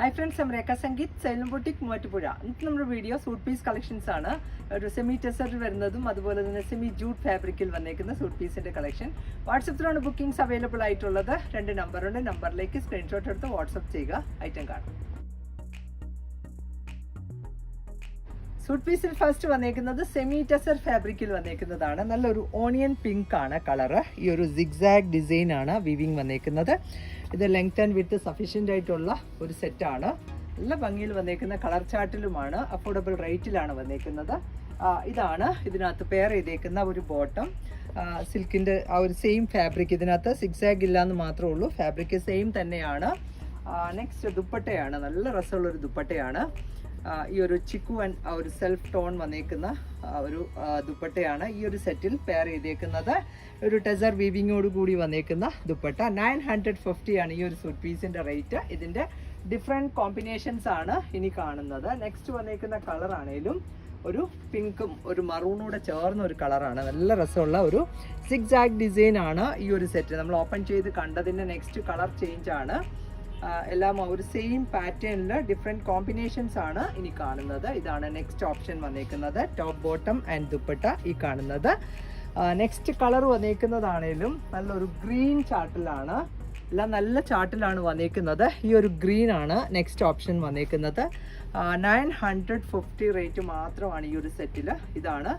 Hi friends നമ്മുടെ രേഖ സംഗീത് സൈലം boutique Muvattupuzha ഇന്നത്തെ നമ്മുടെ വീഡിയോ സൂട്ട് പീസ് കളക്ഷൻസ് ആണ്. ഒരു സെമി ടെസറിൽ വരുന്നതും അതുപോലെ തന്നെ സെമി ജൂട്ട് ഫാബ്രിക്കിൽ വന്നേക്കുന്ന സൂട്ട് പീസിന്റെ കളക്ഷൻ വാട്സപ്പിലാണ് ബുക്കിംഗ്സ് അവൈലബിൾ ആയിട്ടുള്ളത്. രണ്ട് നമ്പറുണ്ട് നമ്പറിലേക്ക് സ്ക്രീൻഷോട്ട് എടുത്ത് വാട്സപ്പ് ചെയ്യുക. ഐറ്റം കാണാം. സൂട്ട് പീസിൽ ഫസ്റ്റ് വന്നേക്കുന്നത് സെമി ടെസർ ഫാബ്രിക്കിൽ വന്നേക്കുന്നതാണ്. നല്ലൊരു ഓണിയൻ പിങ്ക് ആണ് കളറ്. ഈ ഒരു സിഗ്സാഗ് ഡിസൈൻ ആണ് വിവിങ് വന്നേക്കുന്നത്. ഇത് ലെങ്ത് ആൻഡ് വിത്ത് സഫീഷ്യന്റ് ആയിട്ടുള്ള ഒരു സെറ്റാണ് നല്ല ഭംഗിയിൽ വന്നേക്കുന്ന കളർ ചാർട്ടിലുമാണ് അഫോർഡബിൾ റേറ്റിലാണ് വന്നേക്കുന്നത്. ഇതാണ് ഇതിനകത്ത് പെയർ ചെയ്തേക്കുന്ന ഒരു ബോട്ടം സിൽക്കിന്റെ ആ ഒരു സെയിം ഫാബ്രിക് ഇതിനകത്ത് സിക്സാഗ് ഇല്ല എന്ന് മാത്രമേ ഉള്ളൂ. ഫാബ്രിക് സെയിം തന്നെയാണ്. നെക്സ്റ്റ് ദുപ്പട്ടയാണ്. നല്ല രസമുള്ളൊരു ദുപ്പട്ടയാണ്. ഈ ഒരു ചിക്കു ആൻഡ് ആ ഒരു സെൽഫ് ടോൺ വന്നേക്കുന്ന ഒരു ദുപ്പട്ടയാണ് ഈ ഒരു സെറ്റിൽ പെയർ ചെയ്തേക്കുന്നത്. ഒരു ടെസർ വീവിങ്ങോട് കൂടി വന്നേക്കുന്ന ദുപ്പട്ട. നയൻ ഹൺഡ്രഡ് ഫിഫ്റ്റി ആണ് ഈ ഒരു സൂട്ട് പീസിന്റെ റേറ്റ് ഇതിന്റെ ഡിഫറെന്റ് കോമ്പിനേഷൻസ് ആണ് ഇനി കാണുന്നത്. നെക്സ്റ്റ് വന്നേക്കുന്ന കളർ ആണേലും ഒരു പിങ്കും ഒരു മറൂണൂടെ ചേർന്ന ഒരു കളറാണ് നല്ല രസമുള്ള ഒരു സിക്സ് ആക്ട് ഡിസൈൻ ആണ് ഈ ഒരു സെറ്റ് നമ്മൾ ഓപ്പൺ ചെയ്ത് കണ്ടതിന്റെ നെക്സ്റ്റ് കളർ ചേഞ്ച് ആണ്. എല്ലാം ഒരു സെയിം പാറ്റേണിൽ ഡിഫറെന്റ് കോമ്പിനേഷൻസ് ആണ് ഇനി കാണുന്നത്. ഇതാണ് നെക്സ്റ്റ് ഓപ്ഷൻ വന്നേക്കുന്നത്. ടോപ്പ് ബോട്ടം ആൻഡ് ദുപ്പട്ട ഈ കാണുന്നത്. നെക്സ്റ്റ് കളർ വന്നേക്കുന്നതാണേലും നല്ലൊരു ഗ്രീൻ ചാർട്ടിലാണ് എല്ലാം നല്ല ചാർട്ടിലാണ് വന്നേക്കുന്നത്. ഈ ഒരു ഗ്രീൻ ആണ് നെക്സ്റ്റ് ഓപ്ഷൻ വന്നേക്കുന്നത്. നയൻ ഹൺഡ്രഡ് ഫിഫ്റ്റി റേറ്റ് മാത്രമാണ് ഈ ഒരു സെറ്റിൽ ഇതാണ്.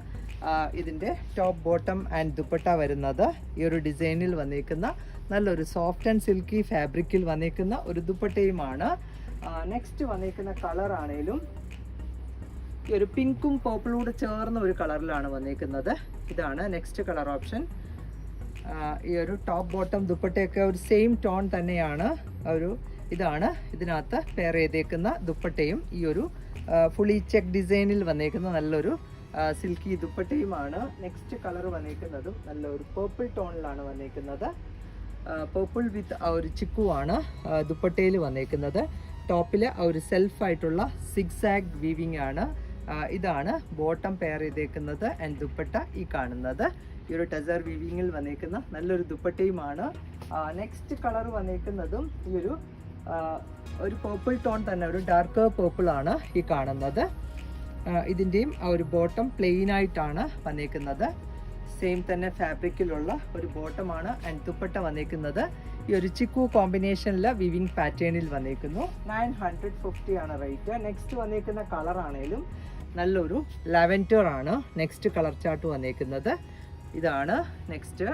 ഇതിന്റെ ടോപ്പ് ബോട്ടം ആൻഡ് ദുപ്പട്ട വരുന്നത്. ഈ ഒരു ഡിസൈനിൽ വന്നിരിക്കുന്ന നല്ലൊരു സോഫ്റ്റ് ആൻഡ് സിൽക്കി ഫാബ്രിക്കിൽ വന്നിരിക്കുന്ന ഒരു ദുപ്പട്ടയുമാണ്. നെക്സ്റ്റ് വന്നിരിക്കുന്ന കളർ ഈ ഒരു പിങ്കും പർപ്പിളും കൂടെ ചേർന്ന ഒരു കളറിലാണ് വന്നിരിക്കുന്നത് ഇതാണ് നെക്സ്റ്റ് കളർ ഓപ്ഷൻ ഈ ഒരു ടോപ്പ് ബോട്ടം ദുപ്പട്ടയൊക്കെ ഒരു സെയിം ടോൺ തന്നെയാണ്. ഒരു ഇതാണ് ഇതിനകത്ത് പെയർ ചെയ്തേക്കുന്ന ദുപ്പട്ടയും ഈ ഒരു ഫുള്ളി ചെക്ക് ഡിസൈനിൽ വന്നേക്കുന്ന നല്ലൊരു സിൽക്കി ദുപ്പട്ടയുമാണ്. നെക്സ്റ്റ് കളർ വന്നേക്കുന്നതും നല്ലൊരു പേർപ്പിൾ ടോണിലാണ് വന്നേക്കുന്നത് പേർപ്പിൾ വിത്ത് ആ ഒരു ചിക്കുവാണ് ദുപ്പട്ടയിൽ വന്നേക്കുന്നത് ടോപ്പിൽ ആ ഒരു സെൽഫായിട്ടുള്ള സിക്സാഗ് വീവിംഗ് ആണ്. ഇതാണ് ബോട്ടം പെയർ ചെയ്തേക്കുന്നത് ആൻഡ് ദുപ്പട്ട ഈ കാണുന്നത്. ഈ ഒരു ടെസർ വീവിങ്ങിൽ വന്നേക്കുന്ന നല്ലൊരു ദുപ്പട്ടയുമാണ്. നെക്സ്റ്റ് കളർ വന്നേക്കുന്നതും ഈ ഒരു ഒരു പേർപ്പിൾ ടോൺ തന്നെ ഒരു ഡാർക്ക് പേർപ്പിൾ ആണ് ഈ കാണുന്നത്. ഇതിന്റെയും ആ ഒരു ബോട്ടം പ്ലെയിൻ ആയിട്ടാണ് വന്നേക്കുന്നത്. സെയിം തന്നെ ഫാബ്രിക്കിലുള്ള ഒരു ബോട്ടമാണ് ആൻഡ് ദുപ്പട്ട വന്നേക്കുന്നത്. ഈ ഒരു ചിക്കു കോമ്പിനേഷനിൽ വിവിങ് പാറ്റേണിൽ വന്നേക്കുന്നു. നയൻ ഹൺഡ്രഡ് ഫിഫ്റ്റി ആണ് റേറ്റ് നെക്സ്റ്റ് വന്നേക്കുന്ന കളർ ആണേലും നല്ലൊരു ലാവൻഡർ ആണ്. നെക്സ്റ്റ് കളർ ചാർട്ട് വന്നേക്കുന്നത്. ഇതാണ് നെക്സ്റ്റ്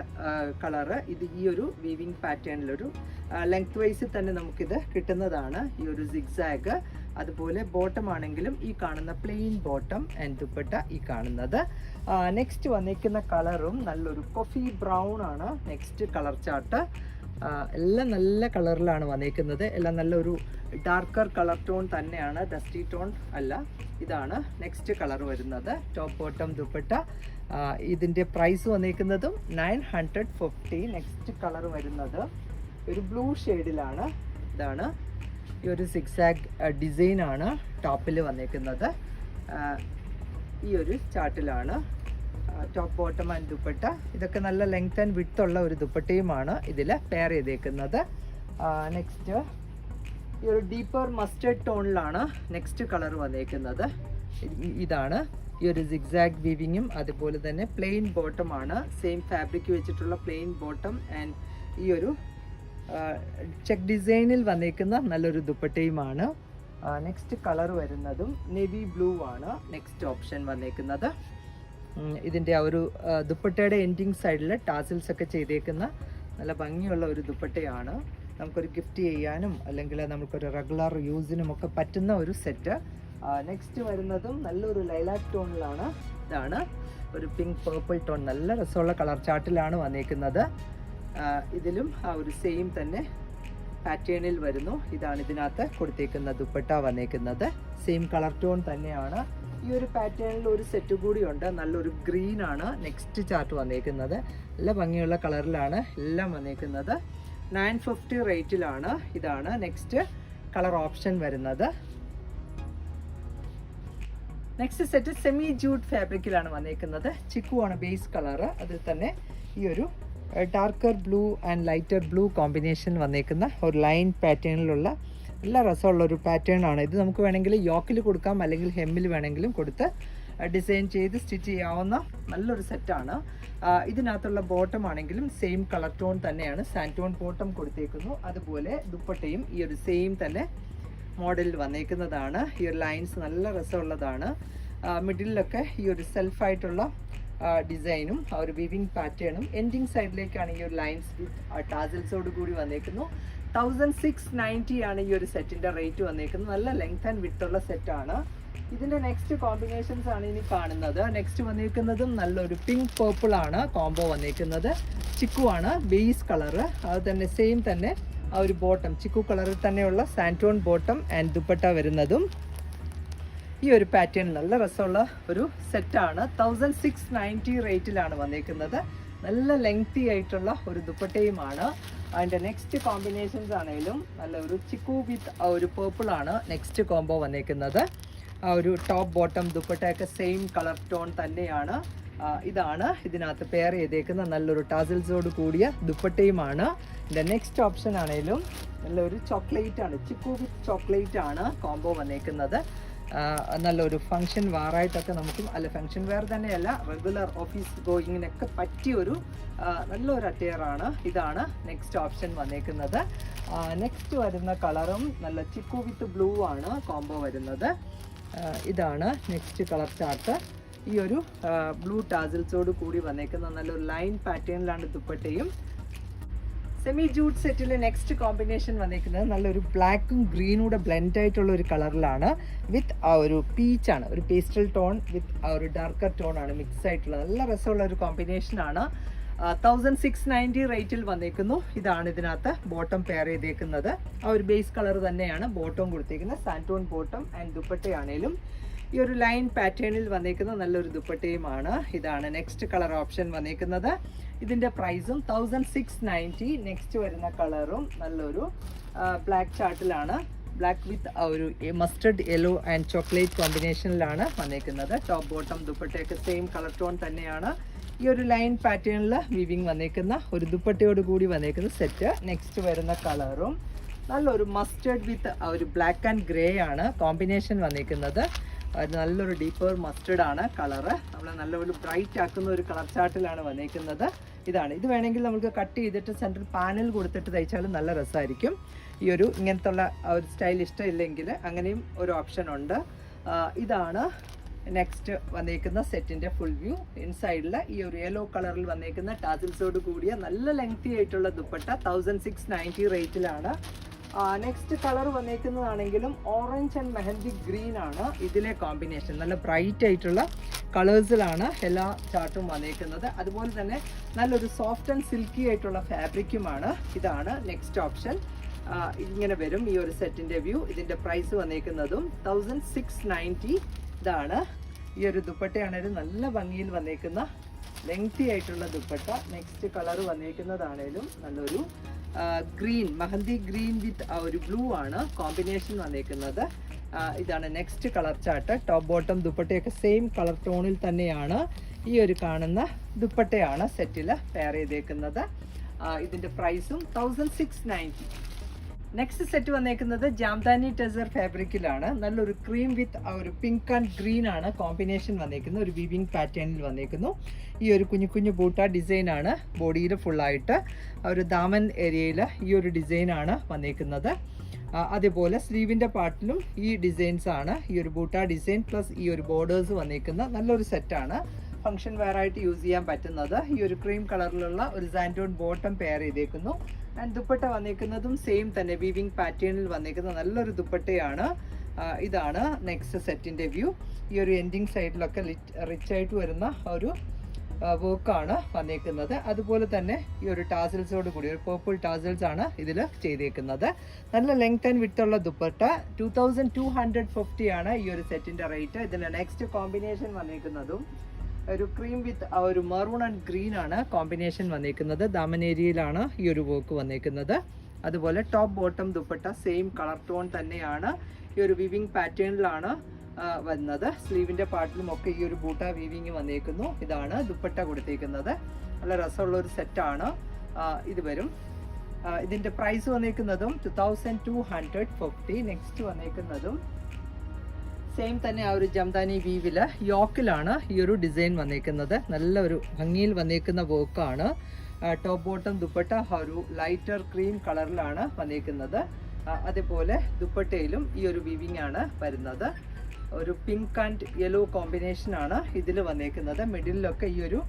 കളറ് ഇത് ഈ ഒരു വീവിങ് പാറ്റേണിലൊരു ലെങ്ത് വൈസിൽ തന്നെ നമുക്കിത് കിട്ടുന്നതാണ്. ഈ ഒരു സിഗ്സാഗ് അതുപോലെ ബോട്ടം ആണെങ്കിലും ഈ കാണുന്ന പ്ലെയിൻ ബോട്ടം ആൻഡ് ദുപ്പട്ട ഈ കാണുന്നത്. നെക്സ്റ്റ് വന്നിരിക്കുന്ന കളറും നല്ലൊരു കൊഫി ബ്രൗൺ ആണ്. നെക്സ്റ്റ് കളർ ചാർട്ട് എല്ലാം നല്ല കളറിലാണ് വന്നിരിക്കുന്നത്. എല്ലാം നല്ലൊരു ഡാർക്കർ കളർ ടോൺ തന്നെയാണ്. ഡസ്റ്റി ടോൺ അല്ല. ഇതാണ് നെക്സ്റ്റ് കളർ വരുന്നത്. Top bottom dupatta. ഇതിന്റെ price വന്നിരിക്കുന്നതും nine hundred fifty next colour വരുന്നത് ഒരു ബ്ലൂ ഷെയ്ഡിലാണ് ഇതാണ് ഈ ഒരു സിക്സാഗ് ഡിസൈൻ ആണ് ടോപ്പിൽ വന്നിരിക്കുന്നത്. ഈ ഒരു ചാർട്ടിലാണ് ടോപ്പ് ബോട്ടം ആൻഡ് ദുപ്പട്ട. ഇതൊക്കെ നല്ല ലെങ്ത് ആൻഡ് വിഡ്ത്ത് ഉള്ള ഒരു ദുപ്പട്ടയുമാണ് ഇതിൽ പെയർ ചെയ്തേക്കുന്നത്. നെക്സ്റ്റ് ഈ ഒരു ഡീപ്പർ മസ്റ്റേഡ് ടോണിലാണ് നെക്സ്റ്റ് കളർ വന്നേക്കുന്നത് ഇതാണ്. ഈ ഒരു സിഗ്സാഗ് വീവിങ്ങും അതുപോലെ തന്നെ പ്ലെയിൻ ബോട്ടം ആണ്. സെയിം ഫാബ്രിക് വെച്ചിട്ടുള്ള പ്ലെയിൻ ബോട്ടം ആൻഡ് ഈ ഒരു ചെക്ക് ഡിസൈനിൽ വന്നേക്കുന്ന നല്ലൊരു ദുപ്പട്ടയുമാണ്. നെക്സ്റ്റ് കളർ വരുന്നതും നെവി ബ്ലൂ ആണ്. നെക്സ്റ്റ് ഓപ്ഷൻ വന്നേക്കുന്നത്. ഇതിന്റെ ആ ഒരു ദുപ്പട്ടയുടെ എൻഡിങ് സൈഡിൽ ടാസിൽസ് ഒക്കെ ചെയ്തേക്കുന്ന നല്ല ഭംഗിയുള്ള ഒരു ദുപ്പട്ടയാണ്. നമുക്കൊരു ഗിഫ്റ്റ് ചെയ്യാനും അല്ലെങ്കിൽ നമുക്കൊരു റെഗുലർ യൂസിനും ഒക്കെ പറ്റുന്ന ഒരു സെറ്റ് നെക്സ്റ്റ് വരുന്നതും നല്ലൊരു ലൈലാക്ക് ടോണിലാണ് ഇതാണ് ഒരു പിങ്ക് പേർപ്പിൾ ടോൺ നല്ല രസമുള്ള കളർ ചാർട്ടിലാണ് വന്നേക്കുന്നത്. ഇതിലും ആ ഒരു സെയിം തന്നെ പാറ്റേണിൽ വരുന്നു. ഇതാണ് ഇതിനകത്ത് കൊടുത്തേക്കുന്ന ദുപ്പട്ട വന്നേക്കുന്നത്. സെയിം കളർ ടോൺ തന്നെയാണ്. ഈ ഒരു പാറ്റേണിൽ ഒരു സെറ്റ് കൂടി ഉണ്ട്. നല്ലൊരു ഗ്രീൻ ആണ്. നെക്സ്റ്റ് ചാർട്ട് വന്നേക്കുന്നത്. നല്ല ഭംഗിയുള്ള കളറിലാണ് എല്ലാം വന്നേക്കുന്നത്. നയൻ ഫിഫ്റ്റി റേറ്റിലാണ് ഇതാണ് നെക്സ്റ്റ് കളർ ഓപ്ഷൻ വരുന്നത്. നെക്സ്റ്റ് സെറ്റ് സെമി ജൂട്ട് ഫാബ്രിക്കിലാണ് വന്നേക്കുന്നത്. ചിക്കു ആണ് ബേസ് കളർ അതിൽ തന്നെ ഈ ഒരു darker blue and lighter blue combination വന്നേക്കുന്ന ഒരു ലൈൻ പാറ്റേണിലുള്ള നല്ല രസമുള്ള ഒരു പാറ്റേൺ ആണ്. ഇത് നമുക്ക് വേണമെങ്കിൽ യോക്കിൽ കൊടുക്കാം അല്ലെങ്കിൽ ഹെമ്മിൽ വേണമെങ്കിലും കൊടുത്ത് ഡിസൈൻ ചെയ്ത് സ്റ്റിച്ച് ചെയ്യാവുന്ന നല്ലൊരു സെറ്റാണ് ഇതിനകത്തുള്ള ബോട്ടം ആണെങ്കിലും സെയിം കളർ ടോൺ തന്നെയാണ്. സാന്റോൺ ബോട്ടം കൊടുത്തേക്കുന്നു. അതുപോലെ ദുപ്പട്ടയും ഈ ഒരു സെയിം തന്നെ മോഡലിൽ വന്നേക്കുന്നതാണ്. ഈ ഒരു ലൈൻസ് നല്ല രസമുള്ളതാണ്. മിഡിലൊക്കെ ഈ ഒരു സെൽഫായിട്ടുള്ള ഡിസൈനും ആ ഒരു വിവിങ് പാറ്റേണും എൻഡിങ് സൈഡിലേക്കാണ് ഈ ഒരു ലൈൻസ് വിത്ത് ടാസൽസോട് കൂടി വന്നേക്കുന്നു. തൗസൻഡ് സിക്സ് നയന്റി ആണ് ഈ ഒരു സെറ്റിന്റെ റേറ്റ് വന്നേക്കുന്നത്. നല്ല ലെങ്ത് ആൻഡ് വിട്ടുള്ള സെറ്റാണ് ഇതിന്റെ നെക്സ്റ്റ് കോമ്പിനേഷൻസ് ആണ് ഇനി കാണുന്നത്. നെക്സ്റ്റ് വന്നേക്കുന്നതും നല്ലൊരു പിങ്ക് പേർപ്പിൾ ആണ് കോംബോ വന്നേക്കുന്നത്. ചിക്കു ആണ് ബേസ് കളറ് അത് തന്നെ സെയിം തന്നെ ആ ഒരു ബോട്ടം ചിക്കു കളറിൽ തന്നെയുള്ള സാന്റോൺ ബോട്ടം ആൻഡ് ദുപ്പട്ട വരുന്നതും. ഈ ഒരു പാറ്റേൺ നല്ല രസമുള്ള ഒരു സെറ്റാണ് തൗസൻഡ് സിക്സ് നയന്റി റേറ്റിലാണ് വന്നേക്കുന്നത്. നല്ല ലെങ്തി ആയിട്ടുള്ള ഒരു ദുപ്പട്ടയുമാണ് അതിന്റെ നെക്സ്റ്റ് കോമ്പിനേഷൻസ് ആണെങ്കിലും നല്ല ഒരു ചിക്കു വിത്ത് ഒരു പേർപ്പിൾ ആണ് നെക്സ്റ്റ് കോംബോ വന്നേക്കുന്നത്. ആ ഒരു ടോപ്പ് ബോട്ടം ദുപ്പട്ടയൊക്കെ സെയിം കളർ ടോൺ തന്നെയാണ്. ഇതാണ് ഇതിനകത്ത് പെയർ ചെയ്തേക്കുന്ന നല്ലൊരു ടാസിൽസോട് കൂടിയ ദുപ്പട്ടയുമാണ് ഇതിന്റെ നെക്സ്റ്റ് ഓപ്ഷൻ ആണെങ്കിലും നല്ലൊരു ചോക്ലേറ്റ് ആണ്. ചിക്കു വിത്ത് ചോക്ലേറ്റ് ആണ് കോംബോ വന്നേക്കുന്നത്. നല്ലൊരു ഫങ്ഷൻ വാറായിട്ടൊക്കെ നമുക്ക് അല്ല ഫങ്ഷൻ വെയർ തന്നെയല്ല റെഗുലർ ഓഫീസ് ഗോയിങ്ങിനൊക്കെ പറ്റിയൊരു നല്ലൊരു അറ്റയറാണ് ഇതാണ് നെക്സ്റ്റ് ഓപ്ഷൻ വന്നേക്കുന്നത്. നെക്സ്റ്റ് വരുന്ന കളറും നല്ല ചിക്കു വിത്ത് ബ്ലൂ ആണ് കോംബോ വരുന്നത്. ഇതാണ് നെക്സ്റ്റ് കളർ ചാർട്ട് ഈ ഒരു ബ്ലൂ ടാസിൽസോട് കൂടി വന്നേക്കുന്ന നല്ലൊരു ലൈൻ പാറ്റേണിലാണ് ദുപ്പട്ടയും. സെമി ജൂട്ട് സെറ്റിൽ നെക്സ്റ്റ് കോമ്പിനേഷൻ വന്നിരിക്കുന്നത് നല്ലൊരു ബ്ലാക്കും ഗ്രീനും കൂടെ ബ്ലെൻഡ് ആയിട്ടുള്ള ഒരു കളറിലാണ് വിത്ത് ആ ഒരു പീച്ചാണ് ഒരു പേസ്റ്റൽ ടോൺ വിത്ത് ആ ഒരു ഡാർക്കർ ടോൺ ആണ് മിക്സ് ആയിട്ടുള്ള നല്ല രസമുള്ള ഒരു കോമ്പിനേഷൻ ആണ്. തൗസൻഡ് സിക്സ് നയന്റി റേറ്റിൽ വന്നേക്കുന്നു. ഇതാണ് ഇതിനകത്ത് ബോട്ടം പെയർ ചെയ്തേക്കുന്നത്. ആ ഒരു ബേസ് കളർ തന്നെയാണ് ബോട്ടം കൊടുത്തേക്കുന്നത്. സാന്റോൺ ബോട്ടം ആൻഡ് ദുപ്പട്ടയാണേലും ഈ ഒരു ലൈൻ പാറ്റേണിൽ വന്നേക്കുന്ന നല്ലൊരു ദുപ്പട്ടയുമാണ്. ഇതാണ് നെക്സ്റ്റ് കളർ ഓപ്ഷൻ വന്നേക്കുന്നത്. ഇതിന്റെ പ്രൈസും തൗസൻഡ് സിക്സ് നയന്റി നെക്സ്റ്റ് വരുന്ന കളറും നല്ലൊരു ബ്ലാക്ക് ചാർട്ടിലാണ് ബ്ലാക്ക് വിത്ത് ഒരു മസ്റ്റർഡ് യെല്ലോ ആൻഡ് ചോക്ലേറ്റ് കോമ്പിനേഷനിലാണ് വന്നേക്കുന്നത്. ടോപ്പ് ബോട്ടം ദുപ്പട്ടയൊക്കെ സെയിം കളർ ടോൺ തന്നെയാണ്. ഈ ഒരു ലൈൻ പാറ്റേണിൽ വിവിങ് വന്നേക്കുന്ന ഒരു ദുപ്പട്ടയോട് കൂടി വന്നേക്കുന്ന സെറ്റ് നെക്സ്റ്റ് വരുന്ന കളറും. നല്ലൊരു മസ്റ്റേഡ് വിത്ത് ഒരു ബ്ലാക്ക് ആൻഡ് ഗ്രേ ആണ്. കോമ്പിനേഷൻ വന്നേക്കുന്നത്. അത് നല്ലൊരു ഡീപ്പർ മസ്റ്റേഡ് ആണ് കളറ് നമ്മൾ നല്ലൊരു ബ്രൈറ്റ് ആക്കുന്ന ഒരു കളർ ചാർട്ടിലാണ് വന്നേക്കുന്നത്. ഇതാണ്. ഇത് വേണമെങ്കിൽ നമുക്ക് കട്ട് ചെയ്തിട്ട് സെൻട്രൽ പാനൽ കൊടുത്തിട്ട് തയ്ച്ചാലും നല്ല രസമായിരിക്കും. ഈ ഒരു ഇങ്ങനത്തുള്ള ഒരു സ്റ്റൈൽ ഇഷ്ടമില്ലെങ്കിൽ അങ്ങനെയും ഒരു ഓപ്ഷൻ ഉണ്ട്. ഇതാണ് നെക്സ്റ്റ് വന്നേക്കുന്ന സെറ്റിന്റെ ഫുൾ വ്യൂ ഇൻസൈഡിൽ ഈ ഒരു യെല്ലോ കളറിൽ വന്നേക്കുന്ന ടാസിൽസോട് കൂടിയ നല്ല ലെങ്തി ആയിട്ടുള്ള ദുപ്പട്ട തൗസൻഡ് സിക്സ് നയന്റി റേറ്റിലാണ് നെക്സ്റ്റ് കളർ വന്നേക്കുന്നതാണെങ്കിലും ഓറഞ്ച് ആൻഡ് മെഹന്തി ഗ്രീൻ ആണ് ഇതിലെ കോമ്പിനേഷൻ നല്ല ബ്രൈറ്റ് ആയിട്ടുള്ള കളേഴ്സിലാണ് എല്ലാ ചാർട്ടും വന്നേക്കുന്നത്. അതുപോലെ തന്നെ നല്ലൊരു സോഫ്റ്റ് ആൻഡ് സിൽക്കി ആയിട്ടുള്ള ഫാബ്രിക്കുമാണ് ഇതാണ് നെക്സ്റ്റ് ഓപ്ഷൻ ഇങ്ങനെ വരും ഈ ഒരു സെറ്റിന്റെ വ്യൂ ഇതിന്റെ പ്രൈസ് വന്നേക്കുന്നതും തൗസൻഡ് സിക്സ് നയന്റി ഇതാണ്. ഈ ഒരു ദുപ്പട്ടയാണേലും നല്ല ഭംഗിയിൽ വന്നേക്കുന്ന ലെങ്തി ആയിട്ടുള്ള ദുപ്പട്ട. നെക്സ്റ്റ് കളർ വന്നേക്കുന്നതാണേലും നല്ലൊരു ഗ്രീൻ മഹന്തി ഗ്രീൻ വിത്ത് ഒരു ബ്ലൂ ആണ് കോമ്പിനേഷൻ വന്നേക്കുന്നത്. ഇതാണ് next colour chart top bottom ദുപ്പട്ടയൊക്കെ same colour ടോണിൽ തന്നെയാണ് ഈ ഒരു കാണുന്ന ദുപ്പട്ടയാണ് സെറ്റിൽ പെയർ ചെയ്തേക്കുന്നത്. ഇതിന്റെ പ്രൈസും thousand six ninety next set വന്നേക്കുന്നത് ജാംദാനി ടെസർ ഫാബ്രിക്കിലാണ് നല്ലൊരു ക്രീം വിത്ത് ഒരു പിങ്ക് ആൻഡ് ഗ്രീൻ ആണ് കോമ്പിനേഷൻ വന്നേക്കുന്നത്. ഒരു വിവിങ് പാറ്റേണിൽ വന്നേക്കുന്നു. ഈ ഒരു കുഞ്ഞു കുഞ്ഞു ബൂട്ട ഡിസൈൻ ആണ്. ബോഡിയിൽ ഫുള്ളായിട്ട് ഒരു ദാമൻ ഏരിയയിൽ ഈ ഒരു ഡിസൈൻ ആണ് വന്നേക്കുന്നത്. അതേപോലെ സ്ലീവിന്റെ പാർട്ടിലും ഈ ഡിസൈൻസ് ആണ്. ഈ ഒരു ബൂട്ട ഡിസൈൻ പ്ലസ് ഈ ഒരു ബോർഡേഴ്സ് വന്നേക്കുന്ന നല്ലൊരു സെറ്റാണ് ഫംഗ്ഷൻ വെയർ ആയിട്ട് യൂസ് ചെയ്യാൻ പറ്റുന്നത്. ഈ ഒരു ക്രീം കളറിലുള്ള ഒരു സാൻഡോൺ ബോട്ടം പെയർ ചെയ്തേക്കുന്നു. ആൻഡ് ദുപ്പട്ട വന്നേക്കുന്നതും സെയിം തന്നെ. വീവിങ് പാറ്റേണിൽ വന്നേക്കുന്ന നല്ലൊരു ദുപ്പട്ടയാണ്. ഇതാണ് നെക്സ്റ്റ് സെറ്റിന്റെ വ്യൂ ഈ ഒരു എൻഡിങ് സൈഡിലൊക്കെ റിച്ച് ആയിട്ട് വരുന്ന ഒരു വർക്കാണ് വന്നേക്കുന്നത്. അതുപോലെ തന്നെ ഈ ഒരു ടാസിൽസോട് കൂടി ഒരു പേർപ്പിൾ ടാസിൽസ് ആണ് ഇതിൽ ചെയ്തേക്കുന്നത്. നല്ല length and വിട്ടുള്ള dupatta. Two thousand two hundred fifty ആണ് ഈ ഒരു സെറ്റിന്റെ റേറ്റ് ഇതിന്റെ നെക്സ്റ്റ് കോമ്പിനേഷൻ വന്നേക്കുന്നതും. ഒരു ക്രീം വിത്ത് ആ ഒരു മെറൂൺ ആൻഡ് ഗ്രീൻ ആണ് കോമ്പിനേഷൻ വന്നേക്കുന്നത്. ദാമൻ ഏരിയയിലാണ് ഈ ഒരു വർക്ക് വന്നേക്കുന്നത്. അതുപോലെ top bottom dupatta same colour tone തന്നെയാണ് ഈ ഒരു വിവിങ് പാറ്റേണിലാണ് വന്നത് സ്ലീവിന്റെ പാർട്ടിലും ഒക്കെ ഈ ഒരു ബൂട്ട വീവിങ് വന്നേക്കുന്നു. ഇതാണ് ദുപ്പട്ട കൊടുത്തേക്കുന്നത്. നല്ല രസമുള്ള ഒരു സെറ്റാണ് ഇത് വരും. ഇതിന്റെ price വന്നേക്കുന്നതും two thousand two hundred fifty next വന്നേക്കുന്നതും same തന്നെ ആ ഒരു ജംദാനി വീവിൽ യോക്കിലാണ് ഈ ഒരു ഡിസൈൻ വന്നേക്കുന്നത്. നല്ല ഒരു ഭംഗിയിൽ വന്നേക്കുന്ന വർക്കാണ് ടോപ്പ് ബോട്ടം ദുപ്പട്ട ഒരു ലൈറ്റർ ക്രീം കളറിലാണ് വന്നേക്കുന്നത്. അതേപോലെ ദുപ്പട്ടയിലും ഈ ഒരു വീവിംഗ് ആണ് വരുന്നത്. ഒരു പിങ്ക് ആൻഡ് യെല്ലോ കോമ്പിനേഷൻ ആണ് ഇതിൽ വന്നേക്കുന്നത്. മിഡിലൊക്കെ ഈ ഒരു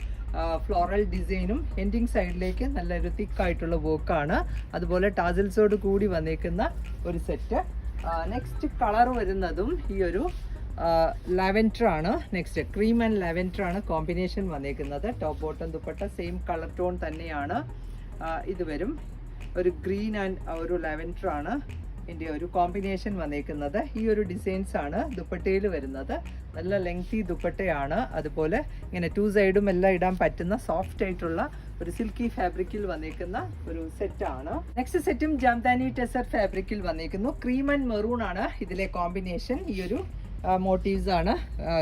ഫ്ലോറൽ ഡിസൈനും എൻഡിങ് സൈഡിലേക്ക് നല്ലൊരു തിക്കായിട്ടുള്ള വർക്കാണ് അതുപോലെ ടാസിൽസോട് കൂടി വന്നേക്കുന്ന ഒരു സെറ്റ് നെക്സ്റ്റ് കളർ വരുന്നതും ഈ ഒരു ലാവൻഡർ ആണ്. നെക്സ്റ്റ് ക്രീം ആൻഡ് ലാവൻഡർ ആണ് കോമ്പിനേഷൻ വന്നേക്കുന്നത്. Top bottom dupatta same colour tone തന്നെയാണ്. ഇത് വരും. ഒരു ഗ്രീൻ ആൻഡ് ഒരു ലാവൻഡർ ആണ്. ഇതിന്റെ ഒരു കോമ്പിനേഷൻ വന്നേക്കുന്നത്. ഈ ഒരു ഡിസൈൻസ് ആണ് ദുപ്പട്ടയിൽ വരുന്നത്. നല്ല ലെങ്തി ദുപ്പട്ടയാണ്. അതുപോലെ ഇങ്ങനെ ടു സൈഡും എല്ലാം ഇടാൻ പറ്റുന്ന സോഫ്റ്റ് ആയിട്ടുള്ള ഒരു സിൽക്കി ഫാബ്രിക്കിൽ വന്നേക്കുന്ന ഒരു സെറ്റാണ് നെക്സ്റ്റ് സെറ്റും ജംദാനി ടെസർ ഫാബ്രിക്കിൽ വന്നേക്കുന്നു. ക്രീം ആൻഡ് മെറൂൺ ആണ് ഇതിലെ കോമ്പിനേഷൻ ഈ ഒരു മോട്ടീവ്സ് ആണ്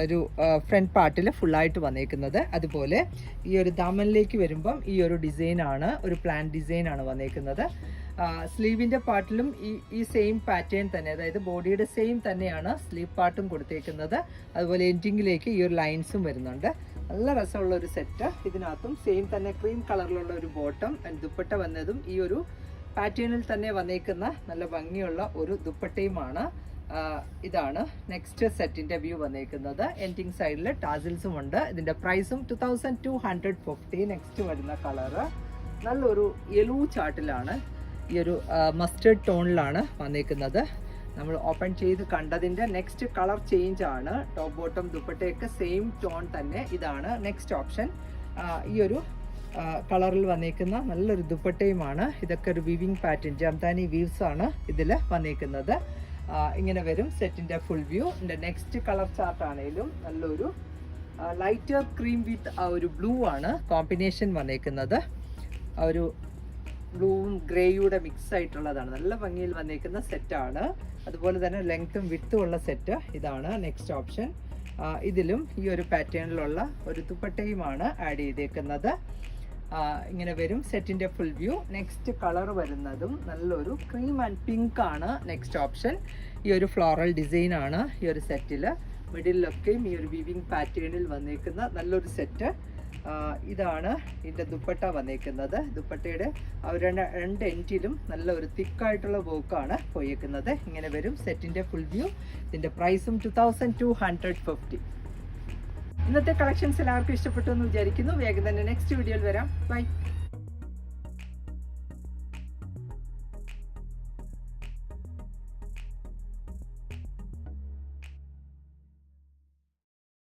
ഒരു ഫ്രണ്ട് പാർട്ടിൽ ഫുള്ളായിട്ട് വന്നേക്കുന്നത്. അതുപോലെ ഈ ഒരു ദാമനിലേക്ക് വരുമ്പം ഈ ഒരു ഡിസൈനാണ് ഒരു പ്ലാൻ ഡിസൈനാണ് വന്നേക്കുന്നത്. സ്ലീവിന്റെ പാർട്ടിലും ഈ ഈ സെയിം പാറ്റേൺ തന്നെ അതായത് ബോഡിയുടെ സെയിം തന്നെയാണ് സ്ലീവ് പാർട്ടും കൊടുത്തേക്കുന്നത്. അതുപോലെ എൻഡിങ്ങിലേക്ക് ഈ ഒരു ലൈൻസും വരുന്നുണ്ട്. നല്ല രസമുള്ള ഒരു സെറ്റ് ഇതിനകത്തും സെയിം തന്നെ ക്രീം കളറിലുള്ള ഒരു ബോട്ടം ആൻഡ് ദുപ്പട്ട വന്നതും ഈ ഒരു പാറ്റേണിൽ തന്നെ വന്നേക്കുന്ന നല്ല ഭംഗിയുള്ള ഒരു ദുപ്പട്ടയുമാണ്. ഇതാണ് നെക്സ്റ്റ് സെറ്റിന്റെ വ്യൂ വന്നേക്കുന്നത്. എൻഡിങ് സൈഡിൽ ടാസിൽസും ഉണ്ട്. ഇതിന്റെ പ്രൈസും two thousand two hundred fifty next വരുന്ന കളറ് നല്ലൊരു യെലൂ ചാർട്ടിലാണ് ഈ ഒരു മസ്റ്റേഡ് ടോണിലാണ് വന്നിരിക്കുന്നത് നമ്മൾ ഓപ്പൺ ചെയ്ത് കണ്ടതിന്റെ നെക്സ്റ്റ് കളർ ചേഞ്ച് ആണ്. ടോപ്പ് ബോട്ടം ദുപ്പട്ടയൊക്കെ സെയിം ടോൺ തന്നെ ഇതാണ് നെക്സ്റ്റ് ഓപ്ഷൻ ഈ ഒരു കളറിൽ വന്നിരിക്കുന്ന നല്ലൊരു ദുപ്പട്ടയുമാണ്. ഇതൊക്കെ ഒരു വിവിങ് പാറ്റേൺ ജംതാനി വീവ്സ് ആണ് ഇതിൽ വന്നിരിക്കുന്നത് ഇങ്ങനെ വരും സെറ്റിന്റെ ഫുൾ വ്യൂ എന്റെ നെക്സ്റ്റ് കളർ ചാർട്ട് ആണെങ്കിലും നല്ലൊരു ലൈറ്റർ ക്രീം വിത്ത് ആ ഒരു ബ്ലൂ ആണ്. കോമ്പിനേഷൻ വന്നേക്കുന്നത്. ഒരു ബ്ലൂവും ഗ്രേയുടെ മിക്സ് ആയിട്ടുള്ളതാണ് നല്ല ഭംഗിയിൽ വന്നിരിക്കുന്ന സെറ്റാണ്. അതുപോലെ തന്നെ ലെങ്ത്തും വിത്തും ഉള്ള സെറ്റ് ഇതാണ് നെക്സ്റ്റ് ഓപ്ഷൻ. ഇതിലും ഈ ഒരു പാറ്റേണിലുള്ള ഒരു ദുപ്പട്ടയുമാണ് ആഡ് ചെയ്തേക്കുന്നത്. ഇങ്ങനെ വരും സെറ്റിന്റെ ഫുൾ വ്യൂ. നെക്സ്റ്റ് കളർ വരുന്നതും നല്ലൊരു ക്രീം ആൻഡ് പിങ്ക് ആണ് നെക്സ്റ്റ് ഓപ്ഷൻ. ഈ ഒരു ഫ്ലോറൽ ഡിസൈൻ ആണ് ഈ ഒരു സെറ്റിൽ മിഡിലൊക്കെയും ഈ ഒരു വിവിങ് പാറ്റേണിൽ വന്നിരിക്കുന്ന നല്ലൊരു സെറ്റ്. ഇതാണ് ഇതിന്റെ ദുപ്പട്ട വന്നേക്കുന്നത്. ദുപ്പട്ടയുടെ രണ്ട് രണ്ട് എൻഡിലും നല്ല ഒരു തിക്കായിട്ടുള്ള വർക്കാണ് പോയേക്കുന്നത്. ഇങ്ങനെ വരും സെറ്റിന്റെ ഫുൾ വ്യൂ ഇതിന്റെ പ്രൈസും two thousand two hundred fifty ഇന്നത്തെ കളക്ഷൻസ് എല്ലാവർക്കും ഇഷ്ടപ്പെട്ടു എന്ന് വിചാരിക്കുന്നു. വേഗം തന്നെ നെക്സ്റ്റ് വീഡിയോയിൽ വരാം. ബൈ